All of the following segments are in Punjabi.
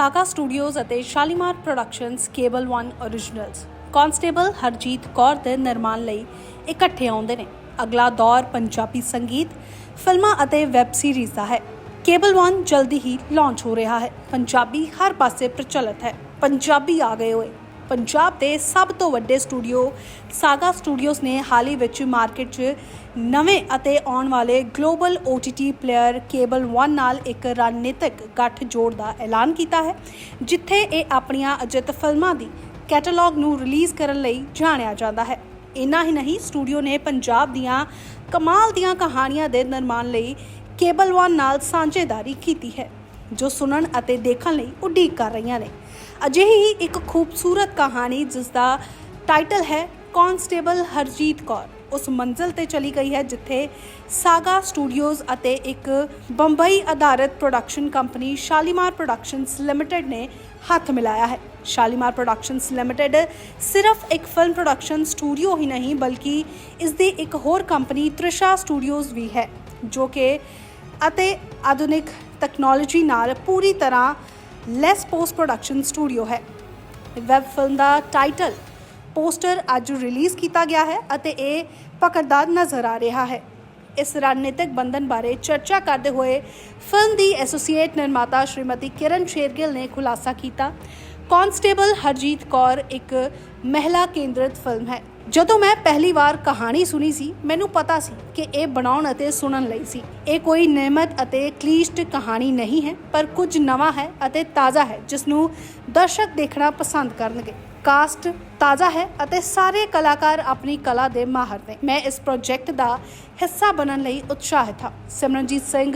ਸਾਗਾ ਸਟੂਡੀਓਜ਼ ਅਤੇ Shalimar productions cable 1 originals constable Harjeet Kaur ਦੇ ਨਿਰਮਾਣ ਲਈ ਇਕੱਠੇ ਆਉਂਦੇ ਨੇ। ਅਗਲਾ ਦੌਰ ਪੰਜਾਬੀ ਸੰਗੀਤ, ਫਿਲਮਾਂ ਅਤੇ ਵੈਬ ਸੀਰੀਜ਼ ਦਾ ਹੈ। ਕੇਬਲ 1 ਜਲਦੀ ਹੀ ਲਾਂਚ ਹੋ ਰਿਹਾ ਹੈ। ਪੰਜਾਬੀ ਹਰ ਪਾਸੇ ਪ੍ਰਚਲਿਤ ਹੈ। ਪੰਜਾਬੀ ਆ ਗਏ ਹੋਏ। ਪੰਜਾਬ ਦੇ ਸਭ ਤੋਂ ਵੱਡੇ ਸਟੂਡੀਓ ਸਾਗਾ ਸਟੂਡੀਓਜ਼ ਨੇ ਹਾਲ ਹੀ ਵਿੱਚ ਮਾਰਕੀਟ 'ਚ ਨਵੇਂ ਅਤੇ ਆਉਣ ਵਾਲੇ ਗਲੋਬਲ OTT ਪਲੇਅਰ ਕੇਬਲ 1 ਨਾਲ ਇੱਕ ਰਣਨੀਤਿਕ ਗੱਠ ਜੋੜ ਦਾ ਐਲਾਨ ਕੀਤਾ ਹੈ, ਜਿੱਥੇ ਇਹ ਆਪਣੀਆਂ ਅਜਿਤ ਫਿਲਮਾਂ ਦੀ ਕੈਟਾਲੌਗ ਨੂੰ ਰਿਲੀਜ਼ ਕਰਨ ਲਈ ਜਾਣਿਆ ਜਾਂਦਾ ਹੈ। ਇੰਨਾ ਹੀ ਨਹੀਂ, ਸਟੂਡੀਓ ਨੇ ਪੰਜਾਬ ਦੀਆਂ ਕਮਾਲ ਦੀਆਂ ਕਹਾਣੀਆਂ ਦੇ ਨਿਰਮਾਣ ਲਈ ਕੇਬਲ 1 ਨਾਲ ਸਾਂਝੇਦਾਰੀ ਕੀਤੀ ਹੈ, ਜੋ ਸੁਣਨ ਅਤੇ ਦੇਖਣ ਲਈ ਉਡੀਕ ਕਰ ਰਹੀਆਂ ਨੇ। ਅਜਿਹੀ ਹੀ ਇੱਕ ਖੂਬਸੂਰਤ ਕਹਾਣੀ ਜਿਸ ਦਾ ਟਾਈਟਲ ਹੈ ਕਾਂਸਟੇਬਲ ਹਰਜੀਤ ਕੌਰ। ਉਸ ਮੰਜ਼ਲ ਤੇ ਚਲੀ ਗਈ ਹੈ ਜਿੱਥੇ ਸਾਗਾ ਸਟੂਡੀਓਜ਼ ਅਤੇ ਇੱਕ ਬੰਬਈ ਆਧਾਰਿਤ production company Shalimar productions limited ਨੇ ਹੱਥ ਮਿਲਾਇਆ ਹੈ। ਸ਼ਾਲੀਮਾਰ ਪ੍ਰੋਡਕਸ਼ਨਸ ਲਿਮਟਿਡ ਸਿਰਫ ਇੱਕ ਫਿਲਮ ਪ੍ਰੋਡਕਸ਼ਨ ਸਟੂਡੀਓ ਹੀ ਨਹੀਂ, ਬਲਕਿ ਇਸ ਦੀ ਇੱਕ ਹੋਰ ਕੰਪਨੀ ਤ੍ਰਿਸ਼ਾ ਸਟੂਡੀਓਜ਼ ਵੀ ਹੈ, ਜੋ ਕਿ ਅਤੇ ਆਧੁਨਿਕ ਟੈਕਨੋਲੋਜੀ ਨਾਲ ਪੂਰੀ ਤਰ੍ਹਾਂ ਲੈਸ ਪੋਸਟ ਪ੍ਰੋਡਕਸ਼ਨ ਸਟੂਡੀਓ ਹੈ ਵੈਬ ਫਿਲਮ ਦਾ ਟਾਈਟਲ ਪੋਸਟਰ ਅੱਜ ਰਿਲੀਜ਼ ਕੀਤਾ ਗਿਆ ਹੈ ਅਤੇ ਇਹ ਪਕੜਦਾਰ ਨਜ਼ਰ ਆ ਰਿਹਾ ਹੈ। ਇਸ ਰਣਨੀਤਿਕ ਬੰਧਨ ਬਾਰੇ ਚਰਚਾ ਕਰਦੇ ਹੋਏ ਫਿਲਮ ਦੀ ਐਸੋਸੀਏਟ ਨਿਰਮਾਤਾ ਸ਼੍ਰੀਮਤੀ ਕਿਰਨ ਸ਼ੇਰਗਿੱਲ ਨੇ ਖੁਲਾਸਾ ਕੀਤਾ। ਕਾਂਸਟੇਬਲ ਹਰਜੀਤ ਕੌਰ ਇੱਕ ਮਹਿਲਾ ਕੇਂਦਰਿਤ ਫਿਲਮ ਹੈ। ਜਦੋਂ ਮੈਂ ਪਹਿਲੀ ਵਾਰ ਕਹਾਣੀ ਸੁਣੀ ਸੀ, ਮੈਨੂੰ ਪਤਾ ਸੀ ਕਿ ਇਹ ਬਣਾਉਣ ਅਤੇ ਸੁਣਨ ਲਈ ਸੀ। ਇਹ ਕੋਈ ਨਿਯਮਤ ਅਤੇ ਕਲੀਸ਼ਟ ਕਹਾਣੀ ਨਹੀਂ ਹੈ, ਪਰ ਕੁਝ ਨਵਾਂ ਹੈ ਅਤੇ ਤਾਜ਼ਾ ਹੈ ਜਿਸ ਨੂੰ ਦਰਸ਼ਕ ਦੇਖਣਾ ਪਸੰਦ ਕਰਨਗੇ। ਕਾਸਟ ਤਾਜ਼ਾ ਹੈ ਅਤੇ ਸਾਰੇ ਕਲਾਕਾਰ ਆਪਣੀ ਕਲਾ ਦੇ ਮਾਹਰ ਨੇ। ਮੈਂ ਇਸ ਪ੍ਰੋਜੈਕਟ ਦਾ ਹਿੱਸਾ ਬਣਨ ਲਈ ਉਤਸ਼ਾਹਿਤ ਹਾਂ। ਸਿਮਰਨਜੀਤ ਸਿੰਘ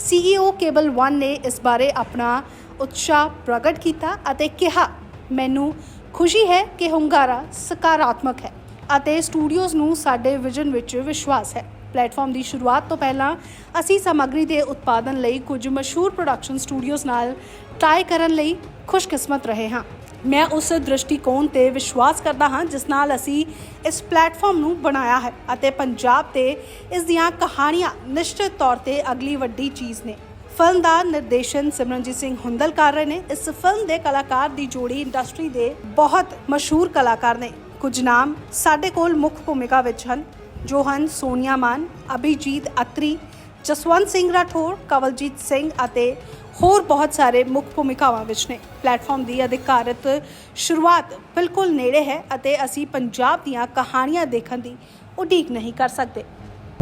CEO ਕੇਬਲ 1 ਨੇ ਇਸ ਬਾਰੇ ਆਪਣਾ ਉਤਸ਼ਾਹ ਪ੍ਰਗਟ ਕੀਤਾ ਅਤੇ ਕਿਹਾ, ਮੈਨੂੰ ਖੁਸ਼ੀ ਹੈ ਕਿ ਹੁੰਗਾਰਾ ਸਕਾਰਾਤਮਕ ਹੈ ਅਤੇ ਸਟੂਡੀਓਜ਼ ਨੂੰ ਸਾਡੇ ਵਿਜ਼ਨ ਵਿੱਚ ਵਿਸ਼ਵਾਸ ਹੈ। ਪਲੇਟਫਾਰਮ ਦੀ ਸ਼ੁਰੂਆਤ ਤੋਂ ਪਹਿਲਾਂ ਅਸੀਂ ਸਮੱਗਰੀ ਦੇ ਉਤਪਾਦਨ ਲਈ ਕੁਝ ਮਸ਼ਹੂਰ ਪ੍ਰੋਡਕਸ਼ਨ ਸਟੂਡੀਓਜ਼ ਨਾਲ ਟਾਈ ਕਰਨ ਲਈ ਖੁਸ਼ਕਿਸਮਤ ਰਹੇ ਹਾਂ। ਮੈਂ ਉਸ ਦ੍ਰਿਸ਼ਟੀਕੋਣ ਤੇ ਵਿਸ਼ਵਾਸ ਕਰਦਾ ਹਾਂ ਜਿਸ ਨਾਲ ਅਸੀਂ ਇਸ ਪਲੇਟਫਾਰਮ ਨੂੰ ਬਣਾਇਆ ਹੈ ਅਤੇ ਪੰਜਾਬ ਤੇ ਇਸ ਦੀਆਂ ਕਹਾਣੀਆਂ ਨਿਸ਼ਚਿਤ ਤੌਰ ਤੇ ਅਗਲੀ ਵੱਡੀ ਚੀਜ਼ ਨੇ। ਫਿਲਮ ਦਾ ਨਿਰਦੇਸ਼ਨ ਸਿਮਰਨਜੀਤ ਸਿੰਘ ਹੁੰਦਲ ਕਰ ਰਹੇ ਨੇ। ਇਸ ਫਿਲਮ ਦੇ ਕਲਾਕਾਰ ਦੀ ਜੋੜੀ ਇੰਡਸਟਰੀ ਦੇ ਬਹੁਤ ਮਸ਼ਹੂਰ ਕਲਾਕਾਰ ਨੇ। ਕੁਝ ਨਾਮ ਸਾਡੇ ਕੋਲ ਮੁੱਖ ਭੂਮਿਕਾ ਵਿੱਚ ਹਨ। ਜੋ ਹਨ ਸੋਨੀਆ ਮਾਨ, ਅਭਿਜੀਤ ਅਤਰੀ, ਜਸਵੰਤ ਸਿੰਘ ਰਾਠੌਰ, ਕਵਲਜੀਤ ਸਿੰਘ ਅਤੇ ਹੋਰ ਬਹੁਤ ਸਾਰੇ ਮੁੱਖ ਭੂਮਿਕਾਵਾਂ ਵਿੱਚ ਨੇ। ਪਲੇਟਫਾਰਮ ਦੀ ਅਧਿਕਾਰਤ ਸ਼ੁਰੂਆਤ ਬਿਲਕੁਲ ਨੇੜੇ ਹੈ ਅਤੇ ਅਸੀਂ ਪੰਜਾਬ ਦੀਆਂ ਕਹਾਣੀਆਂ ਦੇਖਣ ਦੀ ਉਡੀਕ ਨਹੀਂ ਕਰ ਸਕਦੇ।